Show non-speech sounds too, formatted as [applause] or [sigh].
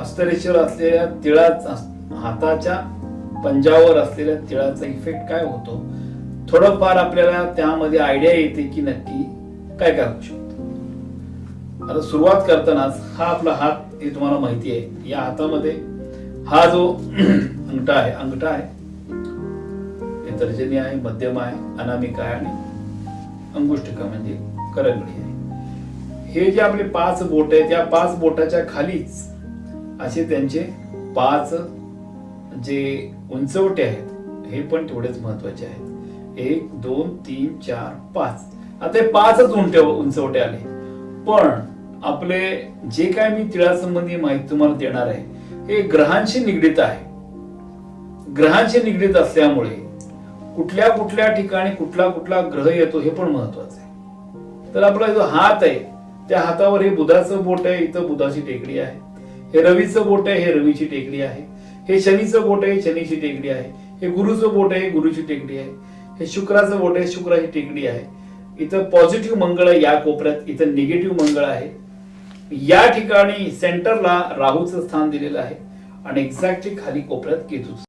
अस्तरेश्वर असलेल्या तिळाचा हाताच्या पंजावर असलेल्या तिळाचा इफेक्ट काय होतो? थोडंफार आपल्याला त्यामध्ये आयडिया येते की नक्की काय काय होऊ शकतो. आता सुरुवात करतानाच हा आपला हात हे तुम्हाला माहिती आहे. या हातामध्ये हा जो [clears throat] अंगठा आहे अंगठा आहे. हे तर्जनी आहे मध्यम आहे अनामिका आहे आणि अंगुष्टिका म्हणजे करंगडी आहे. हे जे आपले पाच बोट आहेत त्या पाच बोटाच्या खालीच असे त्यांचे पाच जे उंचवटे आहेत हे पण तेवढेच महत्त्वाचे आहेत. एक दोन तीन चार पाच. आता हे पाचच उंटे उंचवटे आले. पण आपले जे काय मी तिळासंबंधी माहिती तुम्हाला देणार आहे हे ग्रहांशी निगडीत आहे. ग्रहांशी निगडीत असल्यामुळे कुठल्या कुठल्या ठिकाणी कुठला कुठला ग्रह येतो हे पण महत्वाचं आहे. तर आपला जो हात आहे त्या हातावर हे बुधाचं बोट आहे इथं बुधाची टेकडी आहे. हे रवीचं बोट आहे हे रवीची टेकडी आहे. हे शनीचं बोट आहे शनीची टेकडी आहे. हे गुरुचं बोट आहे गुरुची टेकडी आहे. हे शुक्राचं बोट आहे शुक्राची टेकडी आहे. इथं पॉझिटिव्ह मंगळ आहे या कोपऱ्यात. इथं निगेटिव्ह मंगळ आहे. या ठिकाणी सेंटरला राहूचं स्थान दिलेलं आहे. आणि एक्झॅक्टली खाली कोपऱ्यात केतूच